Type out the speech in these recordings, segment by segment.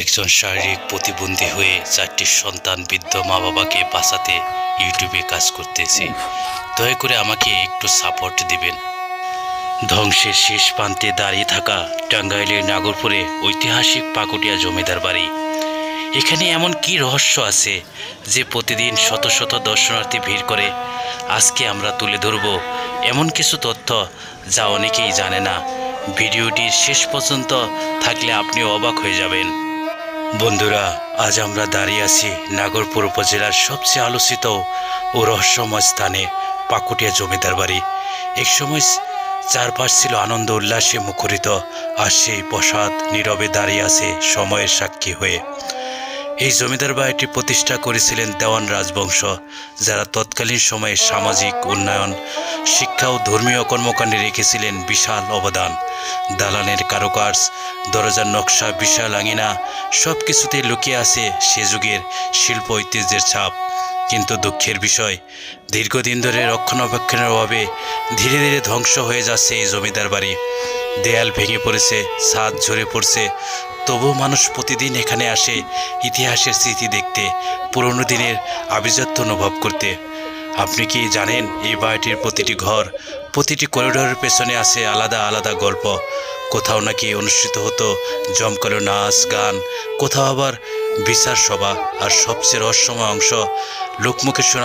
একজন শারীরিক প্রতিবন্ধী হয়ে চারটি সন্তান বৃদ্ধ মা বাবাকে বাঁচাতে ইউটিউবে কাজ করতেছি। দয়া করে আমাকে একটু সাপোর্ট দিবেন। ধ্বংসের শেষ প্রান্তে দাঁড়িয়ে থাকা টাঙ্গাইলের নাগরপুরে ঐতিহাসিক পাকুটিয়া জমিদার বাড়ি। এখানে এমন কি রহস্য আছে যে প্রতিদিন শত শত দর্শনার্থী ভিড় করে? আজকে আমরা তুলে ধরব এমন কিছু তথ্য যা অনেকেই জানে না। ভিডিওটির শেষ পর্যন্ত থাকলে আপনিও অবাক হয়ে যাবেন। বন্ধুরা, আজ আমরা দাঁড়িয়ে আছি নাগরপুর উপজেলার সবচেয়ে আলোচিত ও রহস্যময় স্থানে, পাকুটিয়া জমিদার বাড়ি। একসময় চারপাশ ছিল আনন্দ, উল্লাসে মুখরিত, আর সেই প্রসাদ নীরবে দাঁড়িয়ে আছে সময়ের সাক্ষী হয়ে। এই জমিদার বাড়িটি প্রতিষ্ঠা করেছিলেন দেওয়ান রাজবংশ, যারা তৎকালীন সময়ে সামাজিক উন্নয়ন, শিক্ষা ও ধর্মীয় কর্মকাণ্ডে রেখেছিলেন বিশাল অবদান। দালানের কারুকার্য, দরজার নকশা, বিশাল আঙিনা সব কিছুতে লুকিয়ে আছে সে যুগের শিল্প ঐতিহ্যের ছাপ। কিন্তু দুঃখের বিষয়, দীর্ঘদিন ধরে রক্ষণাবেক্ষণের অভাবে ধীরে ধীরে ধ্বংস হয়ে যাচ্ছে এই জমিদার বাড়ি। দেয়াল ভেঙে পড়েছে, ছাদ ঝরে পড়ছে তবু মানুষ প্রতিদিন এখানে আসে ইতিহাসের স্মৃতি দেখতে, পুরনো দিনের আভিজাত্য অনুভব করতে। আপনি কি জানেন এই বাড়িটির প্রতিটি ঘর, প্রতিটি করিডোরের পেছনে আছে আলাদা আলাদা গল্প? কোথাও নাকি অনুষ্ঠিত হতো জমকালো নাচ গান কোথাও আবার বিচার সভা আর সবচেয়ে রহস্যময় অংশ লোকমুখে শোনা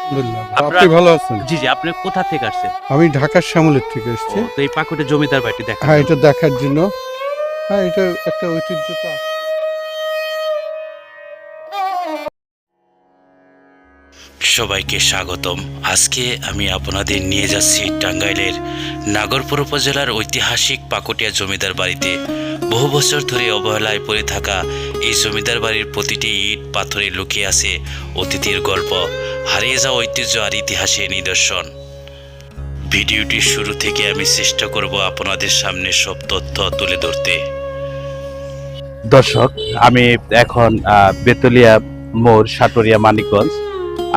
আপনি ভালো আছেন। জি জি আপনি কোথা থেকে আসছেন? আমি ঢাকার শ্যামলের থেকে এসেছি তো এই পাকুটে জমিদার বাড়িটি দেখা হ্যাঁ এটা দেখার জন্য। হ্যাঁ এটা একটা ঐতিহ্যতা সবাইকে স্বাগতম। আজকে আমি আপনাদের নিয়ে যাচ্ছি টাঙ্গাইলের নাগরপুর উপজেলার ঐতিহাসিক পাকুটিয়া জমিদার বাড়িতে। বহু বছর ধরে অবহেলায় পড়ে থাকা এই জমিদার বাড়ির প্রতিটি ইট পাথরে লুকিয়ে আছে অতিথির গল্প। হারিয়ে যাওয়া ঐতিহ্য আর ইতিহাসের নিদর্শন। ভিডিওটির শুরু থেকে আমি চেষ্টা করব আপনাদের সামনে সব তথ্য তুলে ধরতে। দর্শক, আমি এখন বেতলিয়া মোড়, সাটুরিয়া, মানিকগঞ্জ।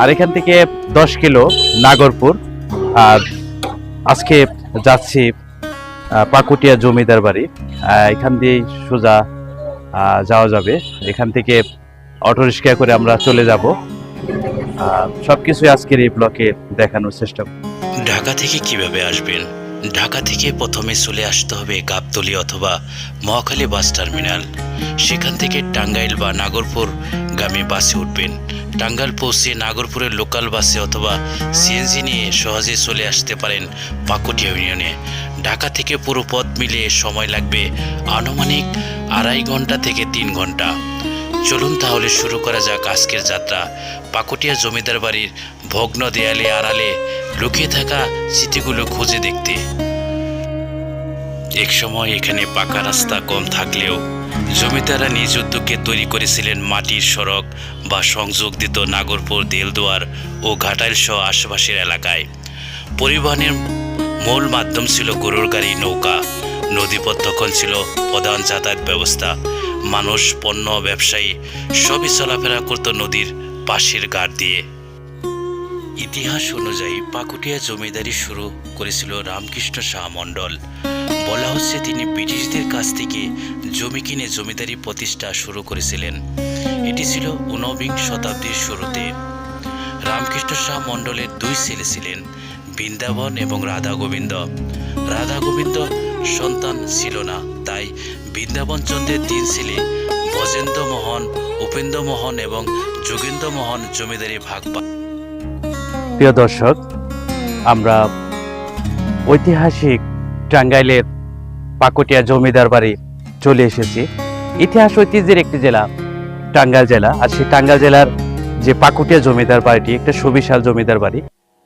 আর এখান থেকে দশ কিলো নাগরপুর। আর আজকে যাচ্ছি পাকুটিয়া জমিদার বাড়ি। এখান দিয়েই সোজা যাওয়া যাবে। এখান থেকে অটোরিক্সা করে আমরা চলে যাব। সব কিছুই আজকের এই ব্লকে দেখানোর চেষ্টা। ঢাকা থেকে কীভাবে আসবেন? ঢাকা থেকে প্রথমে চলে আসতে হবে গাবতলী অথবা মহাখালী বাস টার্মিনাল। সেখান থেকে টাঙ্গাইল বা নাগরপুর গামী বাসে উঠবেন। টাঙ্গাইল পৌঁছে নাগরপুরের লোকাল বাসে অথবা সিএনজি নিয়ে সহজে চলে আসতে পারেন পাকুটিয়া ইউনিয়নে। ঢাকা থেকে পুরো পথ মিলে সময় লাগবে আনুমানিক আড়াই ঘণ্টা থেকে তিন ঘণ্টা। চলুন তাহলে শুরু করা যাক আজকের যাত্রা। পাকুটিয়া জমিদার বাড়ির ভগ্ন দেয়ালে আড়ালে লুকিয়ে থাকা স্মৃতিগুলো খুঁজে দেখতে। এক সময় এখানে পাকা রাস্তা কম থাকলেও জমিদাররা নিজ উদ্যোগে তৈরি করেছিলেন মাটির সড়ক বা সংযোগ দিত নাগরপুর, দেলদুয়ার ও ঘাটাইল সহ আশেপাশের এলাকায়। পরিবহনের মূল মাধ্যম ছিল গরুর গাড়ি, নৌকা। নদীপথ তখন ছিল প্রধান যাতায়াত ব্যবস্থা। মানুষ, পণ্য, ব্যবসায়ী সবই চলাফেরা করত নদীর পাশের ঘাট দিয়ে। ইতিহাস অনুযায়ী পাকুটিয়া জমিদারি শুরু করেছিল রামকৃষ্ণ শাহ মণ্ডল। বলা হচ্ছে তিনি ব্রিটিশদের কাছ থেকে জমি কিনে জমিদারি প্রতিষ্ঠা শুরু করেছিলেন। এটি ছিল ঊনবিংশ শতাব্দীর শুরুতে। রামকৃষ্ণ শাহ মণ্ডলের দুই ছেলে ছিলেন, বৃন্দাবন এবং রাধা গোবিন্দ। রাধা গোবিন্দ সন্তান ছিল না, তাই বৃন্দাবন চন্দ্রের তিন ছেলে, বজেন্দ্র মোহন, উপেন্দ্র মোহন এবং যোগেন্দ্র মোহন জমিদারি ভাগ পান প্রিয় দর্শক, আমরা ঐতিহাসিক টাঙ্গাইলের পাকুটিয়া জমিদার বাড়ি চলে এসেছি। ইতিহাস ঐতিহ্যের একটি জেলা, টাঙ্গাইল জেলা। আর সেই টাঙ্গাইল জেলার যে পাকুটিয়া জমিদার বাড়িটি, একটা সুবিশাল জমিদার বাড়ি।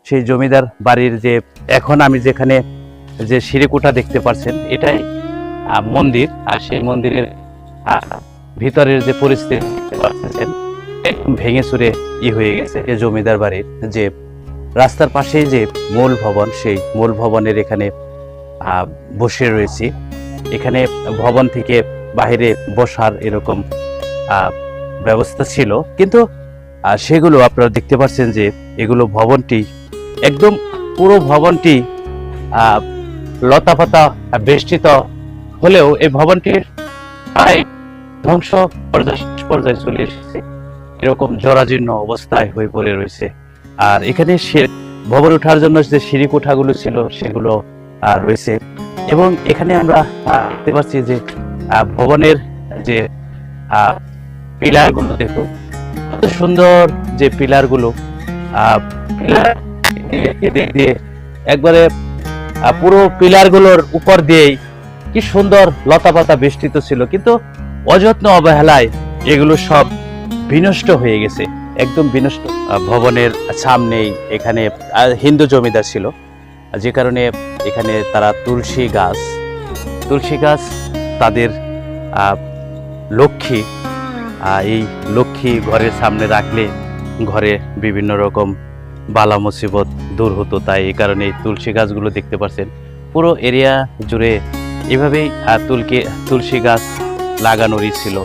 সেই জমিদার বাড়ির যে, এখন আমি যেখানে যে সিঁড়িকুটা দেখতে পাচ্ছেন, এটাই মন্দির। আর সেই মন্দিরের ভিতরের যে পরিস্থিতি একদম ভেঙে চুরে ই হয়ে গেছে। এই জমিদার বাড়ির যে রাস্তার পাশেই যে মূল ভবন, সেই মূল ভবনের এখানে বসে রয়েছি। এখানে ভবন থেকে বাইরে বসার এরকম ব্যবস্থা ছিল। কিন্তু সেগুলো আপনারা দেখতে পাচ্ছেন যে এগুলো ভবনটি একদম পুরো ভবনটি লতাপাতা বেষ্টিত হলেও এই ভবনটির প্রায় ধ্বংস পর্যায়ে চলে এসেছে। এরকম জরাজীর্ণ অবস্থায় হয়ে পড়ে রয়েছে। আর এখানে সে- ভবন ওঠার জন্য যে সিঁড়ি কোঠাগুলো ছিল সেগুলো আহ, রয়েছে। এবং এখানে আমরা দেখতে পাচ্ছি যে ভবনের যে পিলারগুলো দেখো। কত সুন্দর যে পিলারগুলো পিলার দিয়ে একবারে পুরো পিলারগুলোর উপর দিয়েই কি সুন্দর লতা পাতা বেষ্টিত ছিল। কিন্তু অযত্ন অবহেলায় এগুলো সব বিনষ্ট হয়ে গেছে। একদম বিনষ্ট ভবনের সামনেই এখানে হিন্দু জমিদার ছিল। যে কারণে এখানে তারা তুলসী গাছ। তুলসী গাছ তাদের লক্ষ্মী এই লক্ষ্মী ঘরের সামনে রাখলে ঘরে বিভিন্ন রকম বালা মুসিবত দূর হতো। তাই এই কারণে এই তুলসী গাছগুলো দেখতে পাচ্ছেন পুরো এরিয়া জুড়ে এভাবেই তুলকে, তুলসী গাছ লাগানোরই ছিল।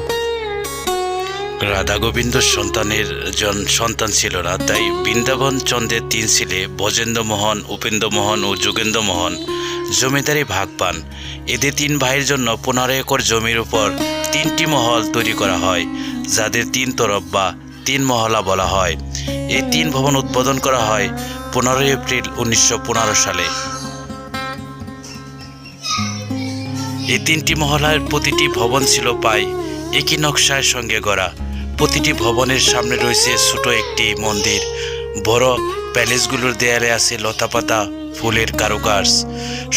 রাধা গোবিন্দ সন্তানের জন সন্তান ছিল না, তাই বৃন্দাবন চন্দ্রের তিন ছেলে বজেন্দ্র মোহন উপেন্দ্র মোহন ও যোগেন্দ্র মোহন জমিদারি ভাগ পান। এদের তিন ভাইয়ের জন্য পনেরো একর জমির উপর তিনটি মহল তৈরি করা হয়, যাদের তিন তরফ বা তিন মহলা বলা হয়। এই তিন ভবন উদ্বোধন করা হয় পনেরোই এপ্রিল উনিশশো পনেরো সালে। এই তিনটি মহলার প্রতিটি ভবন ছিল প্রায় একই নকশার সঙ্গে গড়া। প্রতিটি ভবনের সামনে রয়েছে ছোট একটি মন্দির। বড় প্যালেসগুলোর দেয়ালে আছে লতাপাতা ফুলের কারুকাজ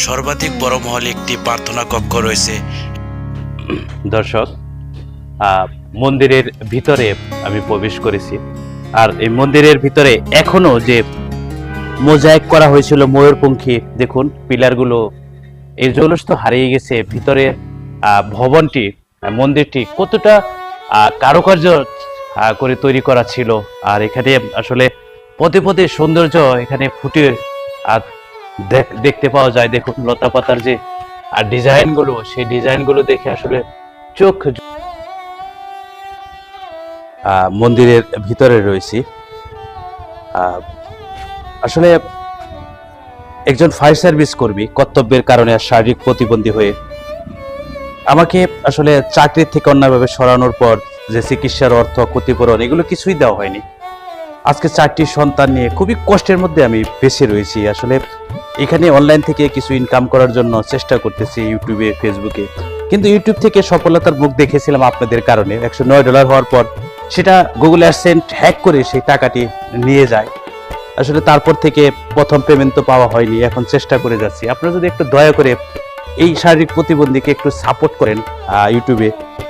সর্বাধিক বড় মহলে একটি প্রার্থনা কক্ষ রয়েছে। দর্শক মন্দিরের ভিতরে আমি প্রবেশ করেছি। আর এই মন্দিরের ভিতরে এখনও যে মোজাইক করা হয়েছিল ময়ূরপঙ্খী, দেখুন, পিলারগুলো, এই জলস তো হারিয়ে গেছে। ভিতরে ভবনটি মন্দিরটি কতটা কারুকার্য করে তৈরি করা ছিল। আর এখানে আসলে পদে পদে সৌন্দর্য এখানে ফুটে দেখতে পাওয়া যায়। দেখুন, লতা পাতার যে, আর ডিজাইনগুলো সেই ডিজাইনগুলো দেখে আসলে চোখ মন্দিরের ভিতরে রয়েছি। আসলে একজন ফায়ার সার্ভিস কর্মী কর্তব্যের কারণে শারীরিক প্রতিবন্ধী হয়ে আমাকে আসলে চাকরির থেকে অন্যভাবে সরানোর পর যে চিকিৎসার অর্থ, ক্ষতিপূরণ, এগুলো কিছুই দেওয়া হয়নি। আজকে চারটি সন্তান নিয়ে খুবই কষ্টের মধ্যে আমি বেঁচে রয়েছি। আসলে এখানে অনলাইন থেকে কিছু ইনকাম করার জন্য চেষ্টা করতেছি ইউটিউবে ফেসবুকে কিন্তু ইউটিউব থেকে সফলতার মুখ দেখেছিলাম আপনাদের কারণে। একশো নয় ডলার হওয়ার পর সেটা গুগল অ্যাডসেন্ট হ্যাক করে সেই টাকাটি নিয়ে যায়। আসলে তারপর থেকে প্রথম পেমেন্ট তো পাওয়া হয়নি, এখন চেষ্টা করে যাচ্ছি। আপনারা যদি একটু দয়া করে এই শারীরিক প্রতিবন্ধীকে একটু সাপোর্ট করেন ইউটিউবে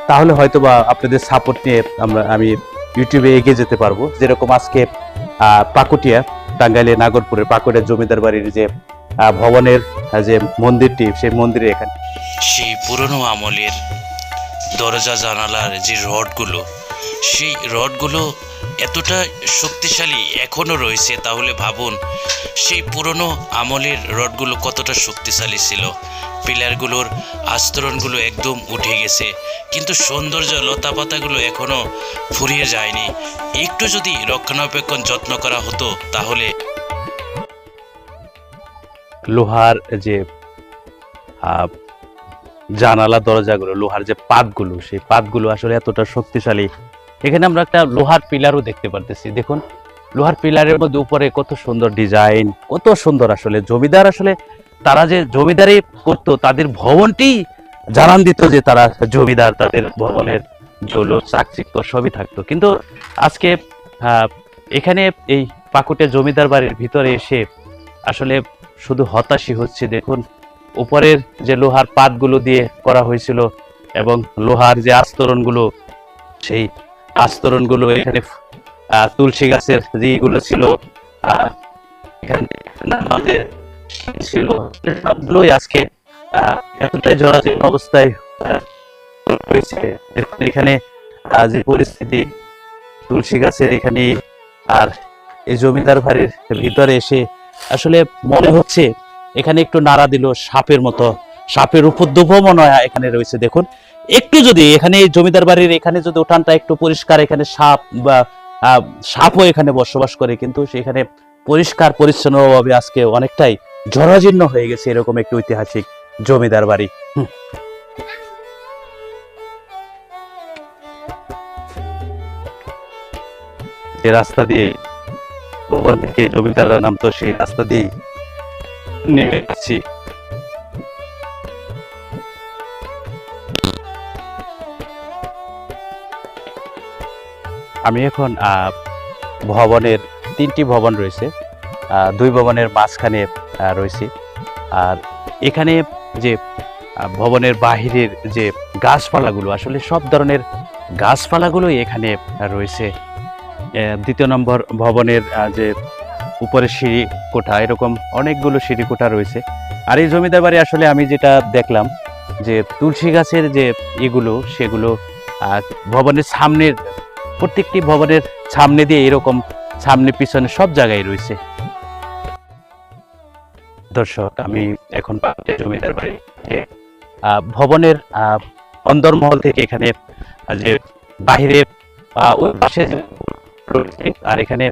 তাহলে হয়তো বা আপনাদের সাপোর্ট নিয়ে আমরা, আমি ইউটিউবে এগিয়ে যেতে পারব। যেরকম আজকে পাকুটিয়া, টাঙ্গাইলে নাগরপুরের পাকুটিয়া জমিদার বাড়ির যে ভবনের যে মন্দিরটি, সেই মন্দিরে এখানে। সেই পুরনো আমলের দরজা জানালার যে রডগুলো সেই রডগুলো এতটা শক্তিশালী এখনও রয়েছে, তাহলে ভাবুন, সেই পুরনো আমলের রডগুলো কতটা শক্তিশালী ছিল। পিলারগুলোর আস্তরণগুলো একদম উঠে গেছে, কিন্তু সৌন্দর্য লতাপাতাগুলো এখনও ফুরিয়ে যায়নি। একটু যদি রক্ষণাবেক্ষণ যত্ন করা হতো, তাহলে লোহার যে জানালা দরজাগুলো, লোহার যে পাতগুলো, সেই পাতগুলো আসলে এতটা শক্তিশালী এখানে আমরা একটা লোহার পিলারও দেখতে পারতেছি। দেখুন, লোহার পিলারের মধ্যে উপরে কত সুন্দর ডিজাইন, কত সুন্দর আসলে। জমিদার আসলে তারা যে জমিদারি করতো, তাদের ভবনটি জানান দিত যে তারা জমিদার, তাদের ভবনের জলো চাকচিক্য সবই থাকতো। কিন্তু আজকে এখানে এই পাকুটে জমিদার বাড়ির ভিতরে এসে আসলে শুধু হতাশই হচ্ছে। দেখুন, উপরের যে লোহার পাতগুলো দিয়ে করা হয়েছিল এবং লোহার যে আস্তরণগুলো, সেই আস্তরণগুলো এখানে তুলসী গাছের যেগুলো ছিল ছিল সবগুলোই আজকে এতটাই জরাজীর্ণ অবস্থায় এখানে যে পরিস্থিতি, তুলসী গাছের এখানে, আর এই জমিদার বাড়ির ভিতরে এসে আসলে মনে হচ্ছে, এখানে একটু নাড়া দিল সাপের মতো। সাপের উপদ্রব মনে হয় এখানে রয়েছে। দেখুন একটু যদি এখানে জমিদার বাড়ির এখানে যদি উঠানটা একটু পরিষ্কার, এখানে সাপ বা সাপও এখানে বসবাস করে, কিন্তু সেখানে পরিষ্কার, পরিচ্ছন্নভাবে আজকে অনেকটাই জরাজীর্ণ হয়ে গেছে এরকম একটি ঐতিহাসিক জমিদার বাড়ি। যে রাস্তা দিয়ে ওপর থেকে জমিদাররা নামতো, সেই রাস্তা দিয়ে নেমে গেছি আমি এখন ভবনের তিনটি ভবন রয়েছে। দুই ভবনের মাঝখানে রয়েছি। আর এখানে যে ভবনের বাহিরের যে গাছপালাগুলো, আসলে সব ধরনের গাছপালাগুলোই এখানে রয়েছে। দ্বিতীয় নম্বর ভবনের যে উপরে সিঁড়ি কোঠা, এরকম অনেকগুলো সিঁড়ি কোঠা রয়েছে। আর এই জমিদার বাড়ি আসলে আমি যেটা দেখলাম, যে তুলসী গাছের যে এগুলো সেগুলো ভবনের সামনের প্রত্যেকটি ভবনের সামনে দিয়ে এরকম সামনে পিছনে সব জায়গায় রয়েছে। দর্শক, আমি এখন জমিদার বাড়ি ভবনের অন্দরমহল থেকে এখানে যে বাহিরে ওই পাশে আর এখানে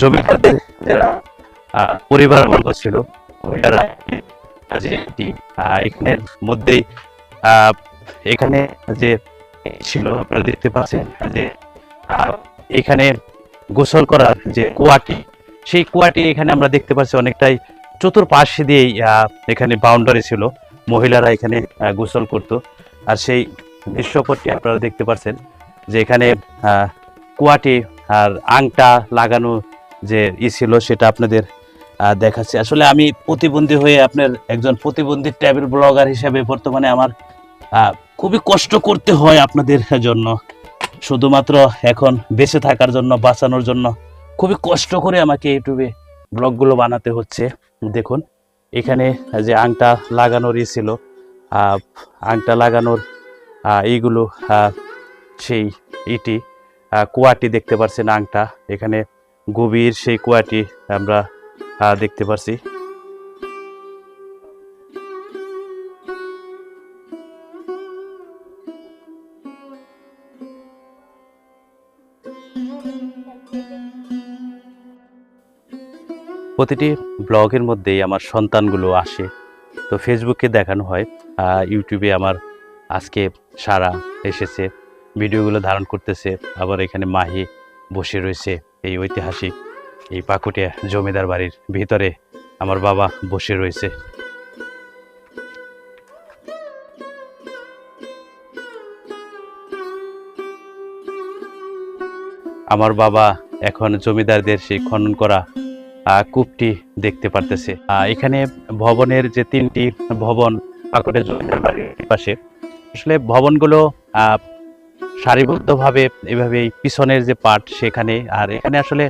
জমিদারদের যারা পরিবার বর্গ ছিল এখানের মধ্যেই এখানে যে ছিল আপনারা দেখতে পাচ্ছেন যে এখানে গোসল করার যে কুয়াটি, সেই কুয়াটি এখানে আমরা দেখতে পাচ্ছি অনেকটাই চতুর্পাশে দিয়েই এখানে বাউন্ডারি ছিল। মহিলারা এখানে গোসল করত। আর সেই দৃশ্যপটটি আপনারা দেখতে পাচ্ছেন যে এখানে কুয়াটি আর আংটা লাগানো যে ই ছিল সেটা আপনাদের দেখাচ্ছি। আসলে আমি প্রতিবন্ধী হয়ে আপনার একজন প্রতিবন্ধী ট্রাভেল ব্লগার হিসেবে বর্তমানে আমার খুবই কষ্ট করতে হয় আপনাদের জন্য। শুধুমাত্র এখন বেঁচে থাকার জন্য, বাঁচানোর জন্য। খুবই কষ্ট করে আমাকে ইউটিউবে ব্লগগুলো বানাতে হচ্ছে। দেখুন, এখানে যে আংটা লাগানোর ই ছিল আংটা লাগানোর এইগুলো সেই ইটি কুয়াটি দেখতে পারছেন আংটা। এখানে গভীর সেই কুয়াটি আমরা দেখতে পাচ্ছি প্রতিটি ব্লগের মধ্যেই আমার সন্তানগুলো আসে। তো ফেসবুকে দেখানো হয় ইউটিউবে আমার আজকে সারা এসেছে, ভিডিওগুলো ধারণ করতেছে, আবার এখানে মাহি বসে রয়েছে এই ঐতিহাসিক এই পাকুটিয়া জমিদার বাড়ির ভিতরে আমার বাবা বসে রয়েছে। আমার বাবা এখন জমিদারদের সেই খনন করা কূপটি দেখতে পারতেছে। এখানে ভবনের যে তিনটি ভবন জমিদার বাড়ির পাশে, আসলে ভবনগুলো সারিবদ্ধভাবে এভাবে পিছনের যে পার্ট সেখানে, আর এখানে আসলে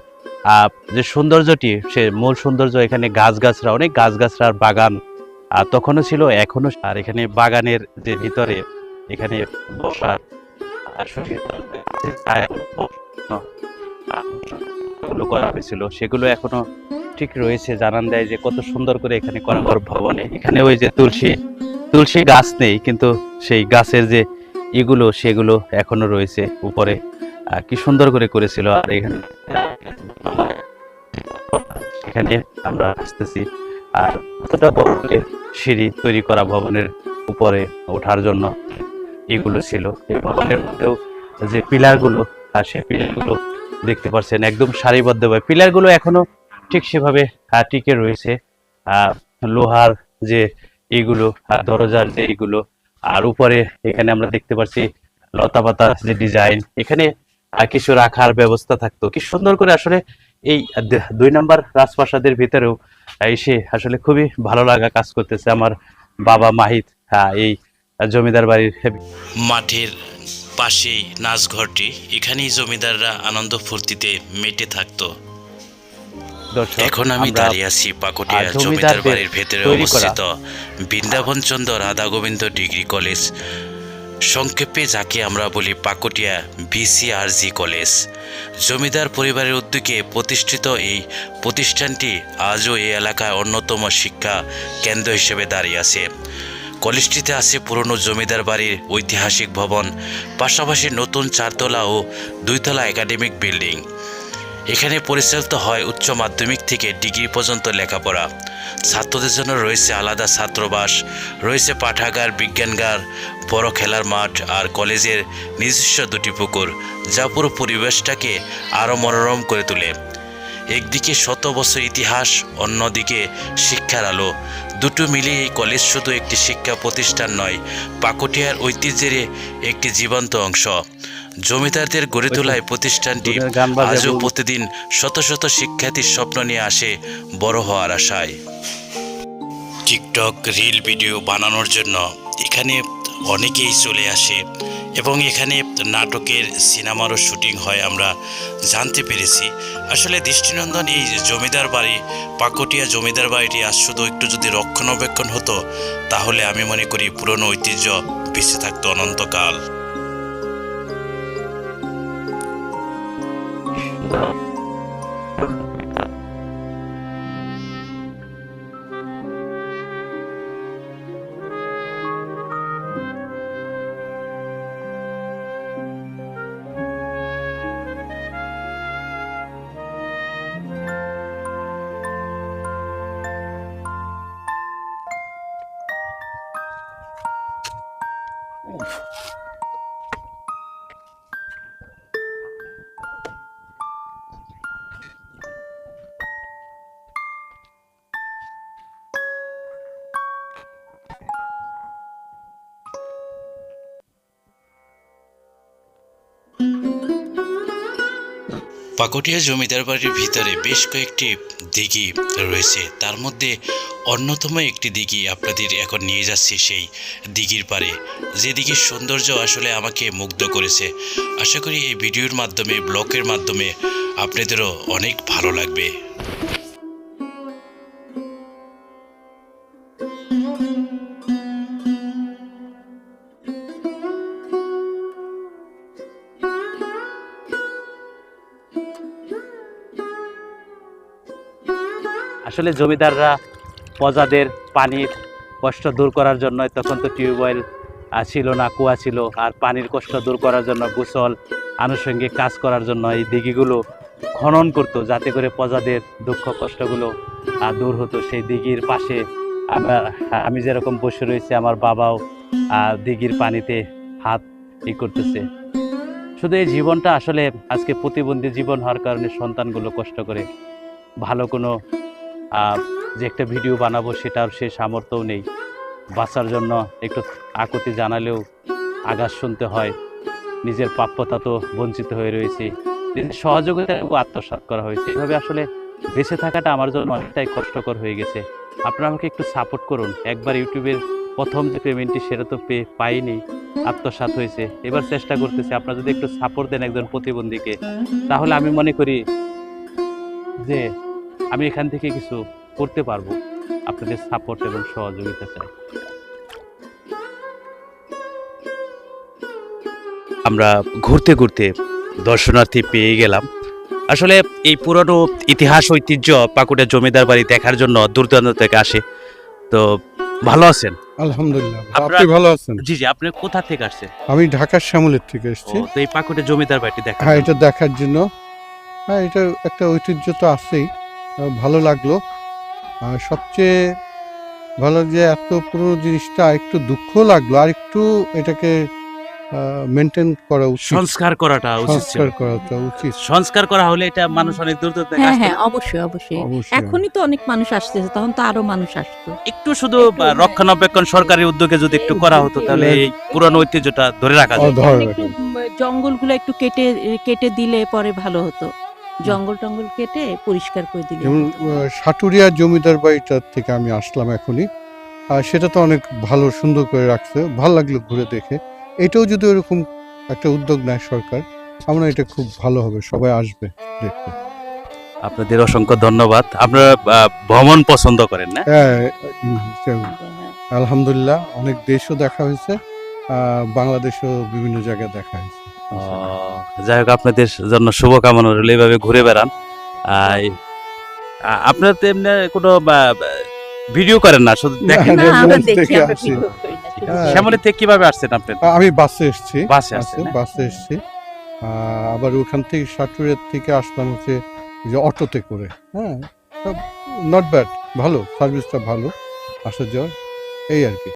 যে সৌন্দর্যটি, সে মূল সৌন্দর্য এখানে গাছগাছরা অনেক গাছগাছরার বাগান আর তখনও ছিল এখনও আর এখানে বাগানের যে ভিতরে, এখানে বসার, আর গুলো করা হয়েছিল সেগুলো এখনও ঠিক রয়েছে। জানান দেয় যে কত সুন্দর করে এখানে করা ঘর ভবনে এখানে ওই যে তুলসী তুলসী গাছ নেই, কিন্তু সেই গাছের যে এগুলো, সেগুলো এখনও রয়েছে উপরে। কি সুন্দর করে করেছিল। আর এখানে এখানে আমরা আসতেছি। আর কতটা বড় সিঁড়ি তৈরি করা ভবনের উপরে ওঠার জন্য এগুলো ছিল। এই ভবনের মধ্যেও যে পিলারগুলো, আর সেই পিলারগুলো দেখতে পাচ্ছেন একদম সারিবদ্ধভাবে পিলারগুলো এখনও ঠিক সেভাবে টিকে রয়েছে। লোহার যে এগুলো আর দরজার যে এইগুলো আর উপরে এখানে আমরা দেখতে পাচ্ছি লতা পাতার যে ডিজাইন। এখানে কিছু রাখার ব্যবস্থা থাকতো। কি সুন্দর করে আসলে এই দুই নম্বর রাজপ্রাসাদের ভিতরেও এসে আসলে খুবই ভালো লাগা কাজ করতেছে আমার বাবা মাহিত হ্যাঁ এই জমিদার বাড়ির। মাঠের পাশেই নাচঘরটি এখানেই জমিদাররা আনন্দ ফুর্তিতে মেতে থাকতো। এখন আমি দাঁড়িয়ে আছি পাকুটিয়া জমিদার বাড়ির ভেতরে অবস্থিত বৃন্দাবন চন্দ্র রাধা গোবিন্দ ডিগ্রি কলেজ। সংক্ষেপে যাকে আমরা বলি পাকুটিয়া বিসিআরজি কলেজ। জমিদার পরিবারের উদ্যোগে প্রতিষ্ঠিত এই প্রতিষ্ঠানটি আজও এই এলাকায় অন্যতম শিক্ষা কেন্দ্র হিসেবে দাঁড়িয়ে আছে। কলেজটিতে আছে পুরনো জমিদার বাড়ির ঐতিহাসিক ভবন, পাশাপাশি নতুন চারতলা ও দুইতলা একাডেমিক বিল্ডিং। এখানে পরিচালিত হয় উচ্চ মাধ্যমিক থেকে ডিগ্রি পর্যন্ত লেখাপড়া। ছাত্রদের জন্য রয়েছে আলাদা ছাত্রবাস, রয়েছে পাঠাগার, বিজ্ঞানগার, বড় খেলার মাঠ আর কলেজের নিজস্ব দুটি পুকুর, যা পুরো পরিবেশটাকে আরও মনোরম করে তোলে। একদিকে শত বছর ইতিহাস অন্যদিকে শিক্ষার আলো। দুটো মিলিয়ে এই কলেজ শুধু একটি শিক্ষা প্রতিষ্ঠান নয় পাকুটিয়ার ঐতিহ্যের একটি জীবন্ত অংশ। জমিদারদের গড়ে তোলায় প্রতিষ্ঠানটি। আজও প্রতিদিন শত শত শিক্ষার্থীর স্বপ্ন নিয়ে আসে বড় হওয়ার আশায়। টিকটক রিল ভিডিও বানানোর জন্য এখানে অনেকেই চলে আসে এবং এখানে নাটকের সিনেমারও শুটিং হয়, আমরা জানতে পেরেছি। আসলে দৃষ্টিনন্দন এই জমিদার বাড়ি, পাকটিয়া জমিদার বাড়িটি আজ শুধু একটু যদি রক্ষণাবেক্ষণ হতো, তাহলে আমি মনে করি পুরনো ঐতিহ্য বেঁচে থাকতো অনন্তকাল। পাকুটিয়া জমিদার বাড়ির ভিতরে বেশ কয়েকটি দিঘি রয়েছে। তার মধ্যে অন্যতম একটি দিঘি আপনাদের এখন নিয়ে যাচ্ছি সেই দিঘির পারে যে দিঘির সৌন্দর্য আসলে আমাকে মুগ্ধ করেছে। আশা করি এই ভিডিওর মাধ্যমে, ব্লগের মাধ্যমে আপনাদেরও অনেক ভালো লাগবে। আসলে জমিদাররা প্রজাদের পানির কষ্ট দূর করার জন্য তখন তো টিউবওয়েল ছিল না, কুয়া ছিল। আর পানির কষ্ট দূর করার জন্য গোসল, আনুষঙ্গিক কাজ করার জন্য এই দিঘিগুলো খনন করতো, যাতে করে প্রজাদের দুঃখ কষ্টগুলো দূর হতো। সেই দিঘির পাশে আমরা আমি যেরকম বসে রয়েছি, আমার বাবাও দিঘির পানিতে হাত ই করতেছে। শুধু এই জীবনটা আসলে আজকে প্রতিবন্ধী জীবন হওয়ার কারণে সন্তানগুলো কষ্ট করে ভালো কোনো যে একটা ভিডিও বানাবো সেটার সে সামর্থ্যও নেই। বাঁচার জন্য একটু আকুতি জানালেও আঘাত শুনতে হয়। নিজের প্রাপ্যতা তো বঞ্চিত হয়ে রয়েছে। সহযোগিতা আত্মসাৎ করা হয়েছে। এভাবে আসলে বেঁচে থাকাটা আমার জন্য অনেকটাই কষ্টকর হয়ে গেছে। আপনারা আমাকে একটু সাপোর্ট করুন। একবার ইউটিউবের প্রথম যে পেমেন্টটি সেটা তো পে পাইনি, আত্মসাৎ হয়েছে। এবার চেষ্টা করতেছি, আপনারা যদি একটু সাপোর্ট দেন একজন প্রতিবন্ধীকে, তাহলে আমি মনে করি যে আমি এখান থেকে কিছু করতে পারব। আপনাদের সাপোর্ট এবং সহযোগিতা চাই। আমরা ঘুরতে ঘুরতে দর্শনার্থী পেয়ে গেলাম। আসলে এই পুরনো ইতিহাস ঐতিহ্য পাকুড়া জমিদার বাড়ি দেখার জন্য দূর দূরান্ত থেকে আসে। তো ভালো আছেন? আলহামদুলিল্লাহ আপনি ভালো আছেন? জি জি আপনি কোথা থেকে আসছেন? আমি ঢাকার শ্যামলের থেকে এসেছি। তো এই পাকুড়া জমিদার বাড়িটি দেখা হ্যাঁ এটা দেখার জন্য। হ্যাঁ এটা একটা ঐতিহ্য তো আছেই। ভালো লাগল। সবচেয়ে ভালো যে এত পুরো জিনিসটা একটু দুঃখ লাগল আর একটু এটাকে মেনটেন করা উচিত। সংস্কার করাটা উচিত সংস্কার করাটা উচিত। সংস্কার করা হলে এটা মানুষ অনেক দূর দূর থেকে হ্যাঁ হ্যাঁ অবশ্যই অবশ্যই। অবশ্যই। এখনই তো অনেক মানুষ আসতেছে তখন তো আরও মানুষ আসতো। একটু শুধু। রক্ষণাবেক্ষণ সরকারি উদ্যোগে যদি একটু করা হতো তাহলে এই পুরনো ঐতিহ্যটা ধরে রাখা ধর জঙ্গলগুলো একটু কেটে কেটে দিলে পরে ভালো হতো। জঙ্গল টঙ্গল কেটে পরিষ্কার করে দিলে যেমন সাটুরিয়া জমিদার বাড়িটার থেকে আমি আসলাম এখনই। আর সেটা তো অনেক ভালো সুন্দর করে রাখছে ভালো লাগল ঘুরে দেখে। এটাও যদি ওরকম একটা উদ্যোগ নেয় সরকার আমরা এটা খুব ভালো হবে সবাই আসবে দেখতে। আপনাদের অসংখ্য ধন্যবাদ। আপনারা আহ, ভ্রমণ পছন্দ করেন না? হ্যাঁ, সে- হ্যাঁ। আলহামদুলিল্লাহ অনেক দেশও দেখা হয়েছে আহ, বাংলাদেশও বিভিন্ন জায়গায় দেখা হয়েছে। যাই হোক আপনাদের জন্য শুভকামনা রইল। এইভাবে ঘুরে বেড়ান। আপনারা তো এমনি কোনো ভিডিও করেন না শুধু দেখেন। শ্যামলী থেকে কীভাবে আসছেন আপনি? আমি বাসে এসেছি। বাসে আসছেন না? বাসে এসেছি। আহ, আবার ওখান থেকে সাটুরিয়ার থেকে আসলাম হচ্ছে যে অটোতে করে। হ্যাঁ নট ব্যাড ভালো সার্ভিসটা ভালো আসা যাওয়ার এই আর কি।